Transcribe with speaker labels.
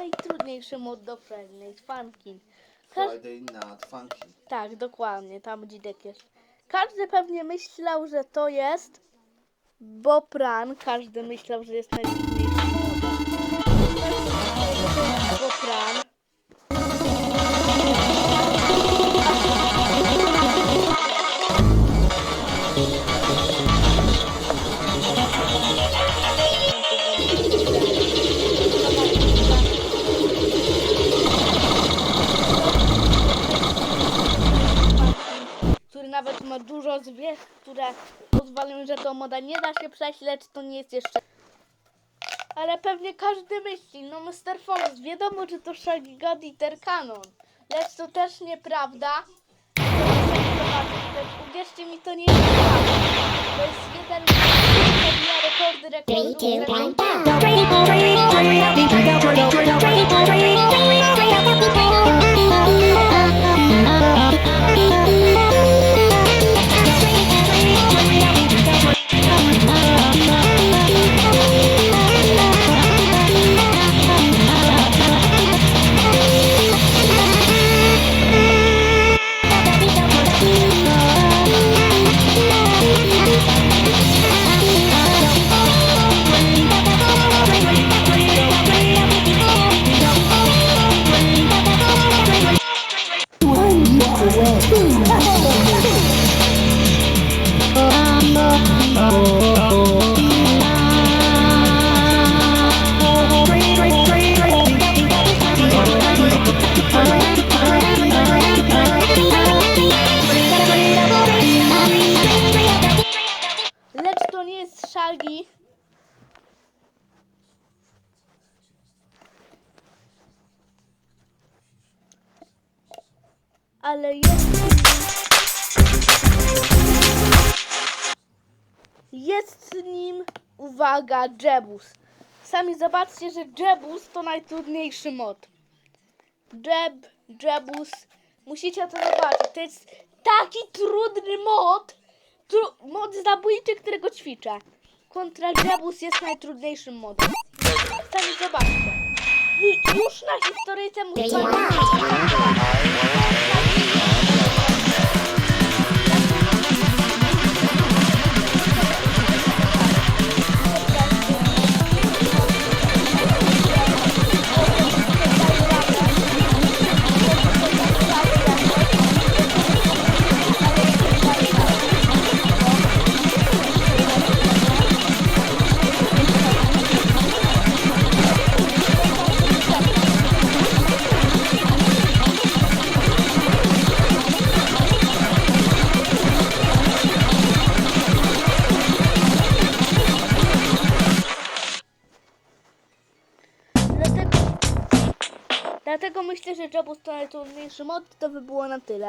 Speaker 1: najtrudniejszy mod do Friday Funkin. Każ-
Speaker 2: Friday Night Funky.
Speaker 1: tak, dokładnie, tam dzidek jest. Każdy pewnie myślał, że to jest Bopran. Każdy myślał, że jest najtrudniejszy mod. Bopran. który nawet ma dużo zwierz, które pozwalają, że to moda nie da się przejść, lecz to nie jest jeszcze... Ale pewnie każdy myśli, no Mr. Fox, wiadomo, że to God i Terkanon, lecz to też nieprawda. Uwierzcie mi, to nie jest prawda. To jest jeden z rekordy rekordów. Lecz to nie jest Shaggy. Ale jest jest nim, uwaga, Jebus. Sami zobaczcie, że Jebus to najtrudniejszy mod. Jeb, Jebus. Musicie to zobaczyć. To jest taki trudny mod. Tru, mod zabójczy, którego ćwiczę. Kontra Jebus jest najtrudniejszym modem. Sami zobaczcie. Ju- Już na historyjce muszę dlatego myślę, że Jobus to najtrudniejszy mod, to by było na tyle.